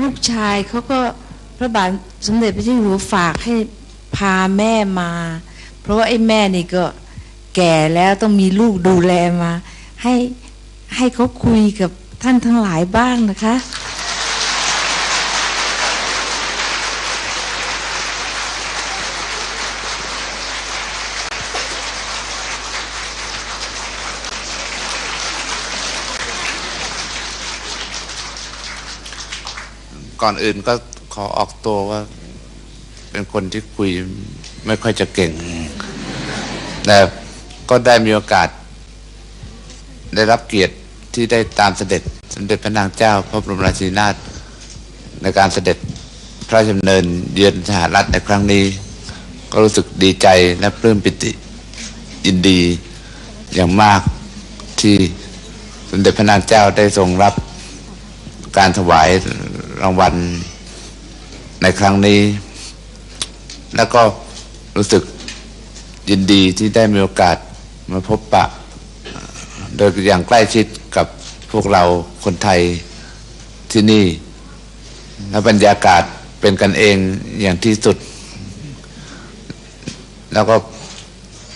ลูกชายเขาก็พระบาทสมเด็จพระเจ้าอยู่หัวฝากให้พาแม่มา เพราะว่าไอ้แม่นี่ก็แก่แล้วต้องมีลูกดูแลมา ให้ให้เขาคุยกับท่านทั้งหลายบ้างนะคะ ก่อนอื่นก็ขอออกตัวว่า เป็นคนที่คุยไม่ค่อยจะเก่งแต่ก็ได้มีโอกาส ได้รับเกียรติที่ได้ตามเสด็จสมเด็จพระนางเจ้า พระบรมราชินีนาถในการเสด็จพระราชดำเนินเยือนสหรัฐในครั้งนี้ ก็รู้สึกดีใจและปลื้มปิติยินดีอย่างมากที่สมเด็จพระนางเจ้าได้ทรงรับการถวาย รางวัลในครั้งนี้ แล้วก็รู้สึกยินดีที่ได้มีโอกาสมาพบปะ โดยอย่างใกล้ชิดกับพวกเราคนไทยที่นี่ และบรรยากาศเป็นกันเองอย่างที่สุด แล้วก็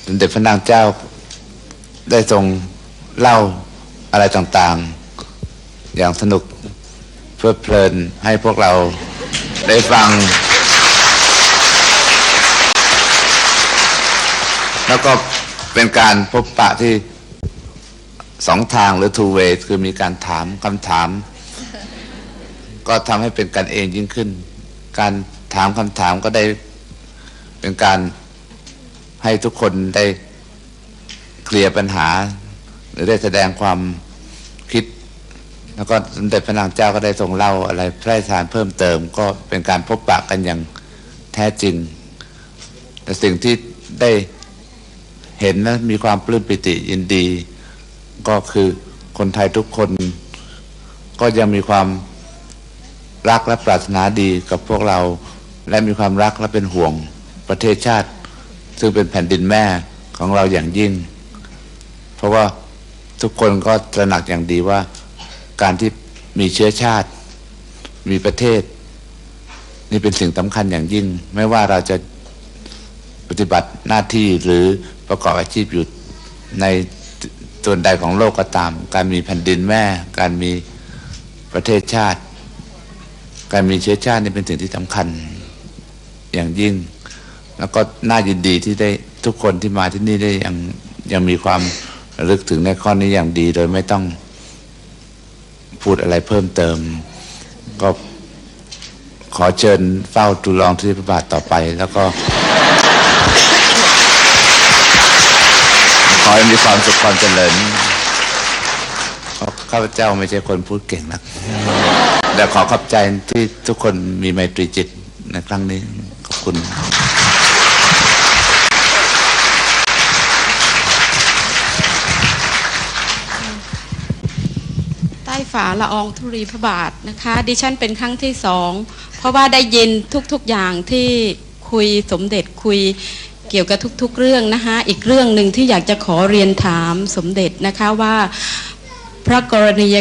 สมเด็จพระนางเจ้าได้ทรงเล่าอะไรต่างๆ อย่างสนุก เพลิดเพลินให้พวกเราได้ฟัง แล้วก็เป็นการพบปะที่สองทางหรือ two way คือมีการถามคำถาม ก็ทำให้เป็นกันเองยิ่งขึ้น การถามคำถามก็ได้เป็นการให้ทุกคนได้เคลียร์ปัญหา หรือได้แสดงความ แล้วก็สมเด็จพระนางเจ้าก็ได้ทรงเล่าอะไรพระราชทานเพิ่มเติม ก็เป็นการพบปะกันอย่างแท้จริง แต่สิ่งที่ได้เห็นและมีความปลื้มปิติยินดี ก็คือคนไทยทุกคน ก็ยังมีความรักและปรารถนาดีกับพวกเรา และมีความรักและเป็นห่วงประเทศชาติ ซึ่งเป็นแผ่นดินแม่ของเราอย่างยิ่ง เพราะว่าทุกคนก็ตระหนักอย่างดีว่า การที่มีเชื้อชาติ มีประเทศ นี่เป็นสิ่งสำคัญอย่างยิ่ง ไม่ว่าเราจะปฏิบัติหน้าที่หรือประกอบอาชีพอยู่ในส่วนใดของโลกก็ตาม การมีแผ่นดินแม่ การมีประเทศชาติ การมีเชื้อชาตินี่เป็นสิ่งที่สำคัญอย่างยิ่ง แล้วก็น่ายินดีที่ได้ทุกคนที่มาที่นี่ได้ยังยังมีความระลึกถึงในข้อนี้อย่างดีโดยไม่ต้อง พูดอะไรเพิ่มเติม ก็ขอเชิญเฝ้าทูลองที่พระบาทต่อไป แล้วก็ ขอให้มีความสุขความเจริญข้าพเจ้าไม่ใช่คนพูดเก่งนักแต่ขอขอบใจที่ทุกคนมีไมตรีจิตในครั้งนี้ ขอบคุณ ฝาละอองธุรีพระบาทนะคะ ดิฉันเป็นครั้งที่สองเพราะว่าได้ยินทุกๆอย่างที่คุยสมเด็จคุยเกี่ยวกับทุก ๆ เรื่องนะคะอีกเรื่องหนึ่งที่อยากจะขอเรียนถามสมเด็จนะคะว่าพระกรณีย